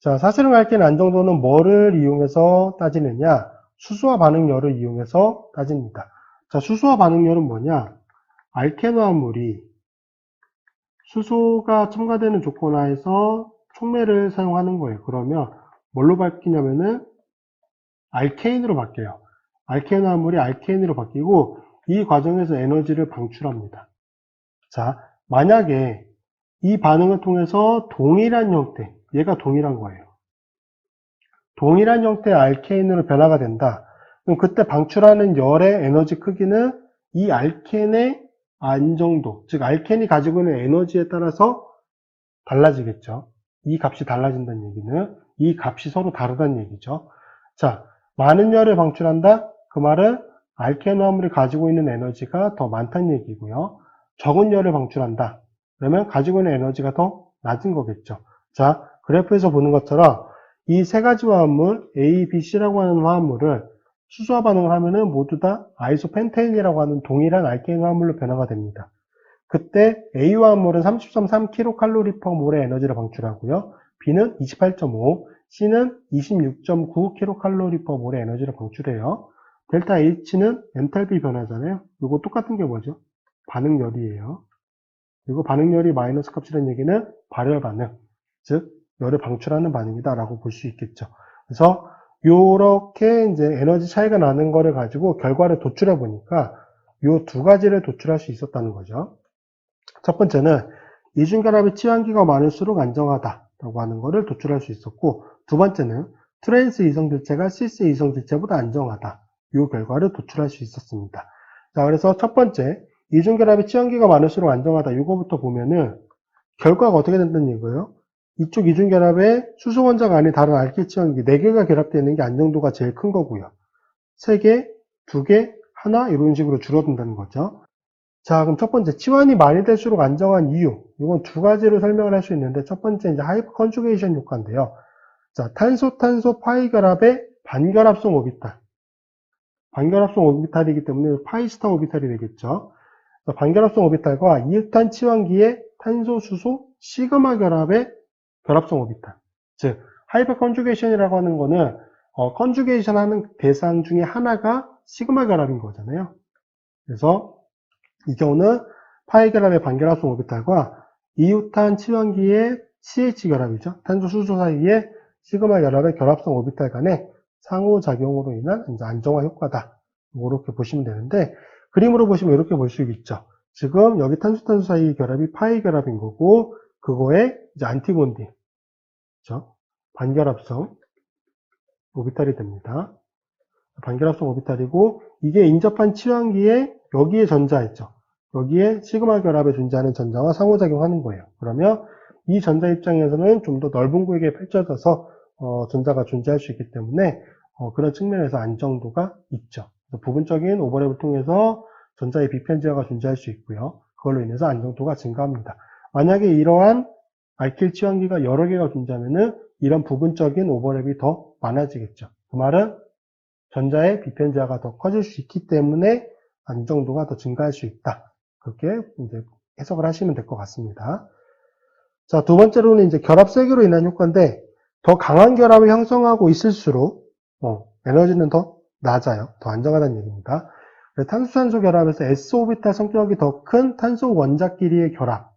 자, 사실은 알켄 안정도는 뭐를 이용해서 따지느냐? 수소화 반응열을 이용해서 따집니다. 자, 수소화 반응열은 뭐냐? 알케노화물이 수소가 첨가되는 조건 하에서 촉매를 사용하는 거예요. 그러면 뭘로 바뀌냐면은 알케인으로 바뀌어요. 알케노화물이 알케인으로 바뀌고 이 과정에서 에너지를 방출합니다. 자, 만약에 이 반응을 통해서 동일한 형태, 얘가 동일한 거예요. 동일한 형태의 알케인으로 변화가 된다. 그럼 그때 방출하는 열의 에너지 크기는 이 알켄의 안정도, 즉 알켄이 가지고 있는 에너지에 따라서 달라지겠죠. 이 값이 달라진다는 얘기는 이 값이 서로 다르다는 얘기죠. 자, 많은 열을 방출한다? 그 말은 알켄 화물이 가지고 있는 에너지가 더 많다는 얘기고요. 적은 열을 방출한다. 그러면 가지고 있는 에너지가 더 낮은 거겠죠. 자, 그래프에서 보는 것처럼 이 세 가지 화합물 A, B, C라고 하는 화합물을 수소화 반응을 하면은 모두 다 아이소펜테인이라고 하는 동일한 알케인 화합물로 변화가 됩니다. 그때 A 화합물은 30.3kcal/몰의 에너지를 방출하고요. B는 28.5, C는 26.9kcal/몰의 에너지를 방출해요. 델타 H는 엔탈피 변화잖아요. 이거 똑같은 게 뭐죠? 반응열이에요. 그리고 반응열이 마이너스 값이라는 얘기는 발열 반응, 즉 열을 방출하는 반응이다라고 볼 수 있겠죠. 그래서 이렇게 이제 에너지 차이가 나는 거를 가지고 결과를 도출해 보니까 이 두 가지를 도출할 수 있었다는 거죠. 첫 번째는 이중결합의 치환기가 많을수록 안정하다라고 하는 거를 도출할 수 있었고 두 번째는 트랜스 이성질체가 시스 이성질체보다 안정하다. 이 결과를 도출할 수 있었습니다. 자, 그래서 첫 번째 이중결합의 치환기가 많을수록 안정하다. 이거부터 보면은 결과가 어떻게 된다는 얘기예요? 이쪽 이중결합에 수소 원자가 아닌 다른 알킬 치환기 4개가 결합되어 있는 게 안정도가 제일 큰 거고요. 3개, 2개, 하나 이런 식으로 줄어든다는 거죠. 자, 그럼 첫 번째 치환이 많이 될수록 안정한 이유. 이건 두 가지로 설명을 할 수 있는데 첫 번째 이제 하이퍼 컨주게이션 효과인데요. 자, 탄소 탄소 파이 결합의 반결합성 오비탈. 반결합성 오비탈이기 때문에 파이 스타 오비탈이 되겠죠. 반결합성 오비탈과 이윽탄 치환기의 탄소 수소 시그마 결합의 결합성 오비탈. 즉, 하이퍼 컨주게이션이라고 하는 거는 어, 컨주게이션 하는 대상 중에 하나가 시그마 결합인 거잖아요. 그래서 이 경우는 파이 결합의 반결합성 오비탈과 이웃탄 치환기의 CH 결합이죠. 탄소 수소 사이의 시그마 결합의 결합성 오비탈 간의 상호작용으로 인한 안정화 효과다. 이렇게 보시면 되는데 그림으로 보시면 이렇게 볼 수 있죠. 지금 여기 탄소 탄소 사이 결합이 파이 결합인 거고 그거에 이제 안티곤디 그렇죠? 반결합성 오비탈이 됩니다. 반결합성 오비탈이고 이게 인접한 치환기에 여기에 전자 있죠. 여기에 시그마 결합에 존재하는 전자와 상호작용하는 거예요. 그러면 이 전자 입장에서는 좀 더 넓은 구역에 펼쳐져서 어, 전자가 존재할 수 있기 때문에 어, 그런 측면에서 안정도가 있죠. 부분적인 오버랩을 통해서 전자의 비편지화가 존재할 수 있고요. 그걸로 인해서 안정도가 증가합니다. 만약에 이러한 알킬 치환기가 여러 개가 존재하면은 이런 부분적인 오버랩이 더 많아지겠죠. 그 말은 전자의 비편지화가 더 커질 수 있기 때문에 안정도가 더 증가할 수 있다. 그렇게 이제 해석을 하시면 될 것 같습니다. 자, 두 번째로는 이제 결합 세기로 인한 효과인데 더 강한 결합을 형성하고 있을수록 어, 에너지는 더 낮아요. 더 안정하다는 얘기입니다. 탄소탄소 결합에서 S오비탈 성격이 더 큰 탄소 원자끼리의 결합.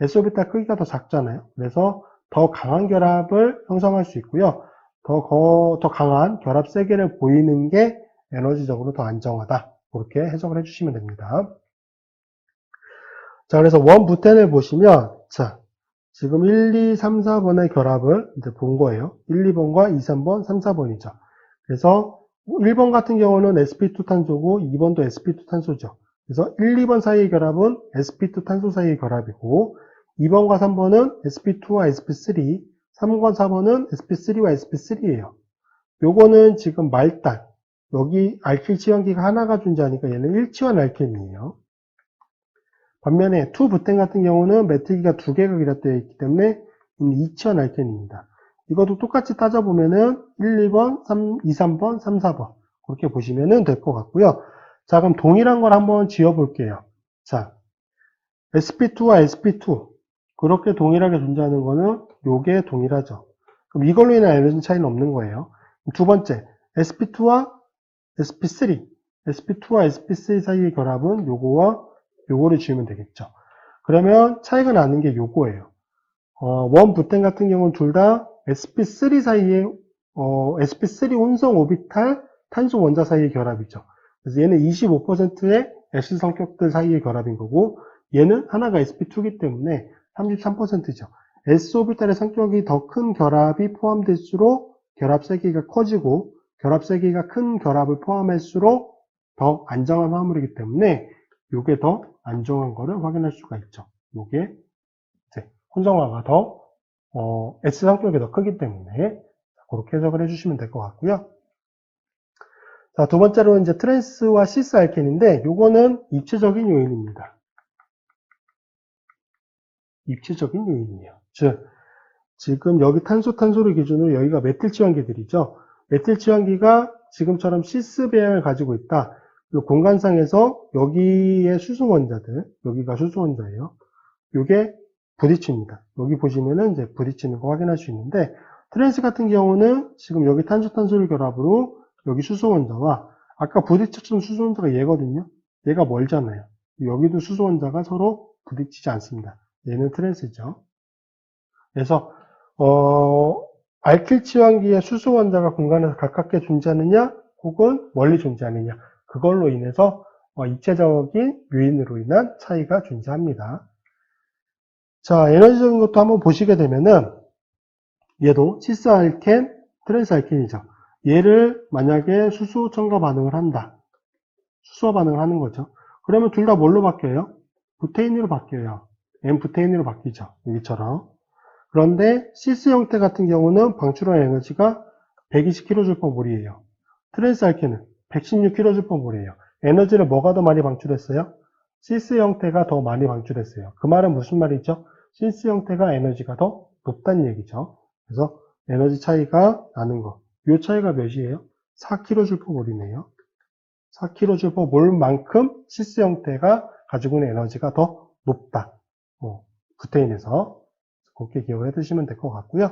S오비탈 크기가 더 작잖아요. 그래서 더 강한 결합을 형성할 수 있고요. 더, 거- 더 강한 결합 세계를 보이는 게 에너지적으로 더 안정하다. 그렇게 해석을 해주시면 됩니다. 자, 그래서 원부텐을 보시면, 자, 지금 1, 2, 3, 4번의 결합을 이제 본 거예요. 1, 2번과 2, 3번, 3, 4번이죠. 그래서 1번 같은 경우는 sp2 탄소고 2번도 sp2 탄소죠. 그래서 1, 2번 사이의 결합은 sp2 탄소 사이의 결합이고 2번과 3번은 sp2와 sp3, 3번, 4번은 sp3와 sp3예요. 요거는 지금 말단, 여기 알킬 치환기가 하나가 존재하니까 얘는 1치환 알킬이에요. 반면에 2부텐 같은 경우는 메트기가 두 개가 결합되어 있기 때문에 2치환 알켄입니다. 이것도 똑같이 따져보면은 1, 2번, 3, 2, 3번, 3, 4번 그렇게 보시면 될 것 같고요. 자 그럼 동일한 걸 한번 지어볼게요. 자 sp2와 sp2 그렇게 동일하게 존재하는 거는 요게 동일하죠. 그럼 이걸로 인한 에너지 차이는 없는 거예요. 두 번째, sp2와 sp3. sp2와 sp3 사이의 결합은 요거와 요거를 지우면 되겠죠. 그러면 차이가 나는 게 요거예요. 어, 원 부텐 같은 경우는 둘 다 sp3 사이에 어, sp3 혼성 오비탈 탄소 원자 사이의 결합이죠. 그래서 얘는 25%의 S 성격들 사이의 결합인 거고 얘는 하나가 sp2이기 때문에 33%죠. S 오비탈의 성격이 더 큰 결합이 포함될수록 결합 세기가 커지고 결합 세기가 큰 결합을 포함할수록 더 안정한 화물이기 때문에 이게 더 안정한 거를 확인할 수가 있죠. 이게 혼성화가 더 어, S 성격이 더 크기 때문에 그렇게 해석을 해주시면 될 것 같고요. 자, 두 번째로 이제 트랜스와 시스 알켄인데 요거는 입체적인 요인입니다. 입체적인 요인이에요. 즉, 지금 여기 탄소 탄소를 기준으로 여기가 메틸 치환기들이죠. 메틸 치환기가 지금처럼 시스 배양을 가지고 있다. 그 공간상에서 여기에 수소 원자들, 여기가 수소 원자예요. 이게 부딪힙니다. 여기 보시면은 이제 부딪히는 거 확인할 수 있는데 트랜스 같은 경우는 지금 여기 탄소 탄소를 결합으로 여기 수소 원자와 아까 부딪혔던 수소 원자가 얘거든요. 얘가 멀잖아요. 여기도 수소 원자가 서로 부딪히지 않습니다. 얘는 트랜스죠. 그래서 어, 알킬 치환기의 수소 원자가 공간에서 가깝게 존재하느냐 혹은 멀리 존재하느냐 그걸로 인해서 어, 입체적인 요인으로 인한 차이가 존재합니다. 자, 에너지적인 것도 한번 보시게 되면은 얘도 시스 알켄, 트랜스 알켄이죠. 얘를 만약에 수소 첨가 반응을 한다. 수소 반응을 하는 거죠. 그러면 둘 다 뭘로 바뀌어요? 부테인으로 바뀌어요. N 부테인으로 바뀌죠. 여기처럼. 그런데 시스 형태 같은 경우는 방출한 에너지가 120kJ몰이에요. 트랜스 알켄은 116kJ몰이에요. 에너지를 뭐가 더 많이 방출했어요? 시스 형태가 더 많이 방출했어요. 그 말은 무슨 말이죠? 시스 형태가 에너지가 더 높다는 얘기죠. 그래서 에너지 차이가 나는 거. 이 차이가 몇이에요? 4kJ몰이네요. 4kJ몰만큼 시스 형태가 가지고 있는 에너지가 더 높다. 뭐, 부테인에서 그렇게 기억을 해 두시면 될 것 같고요.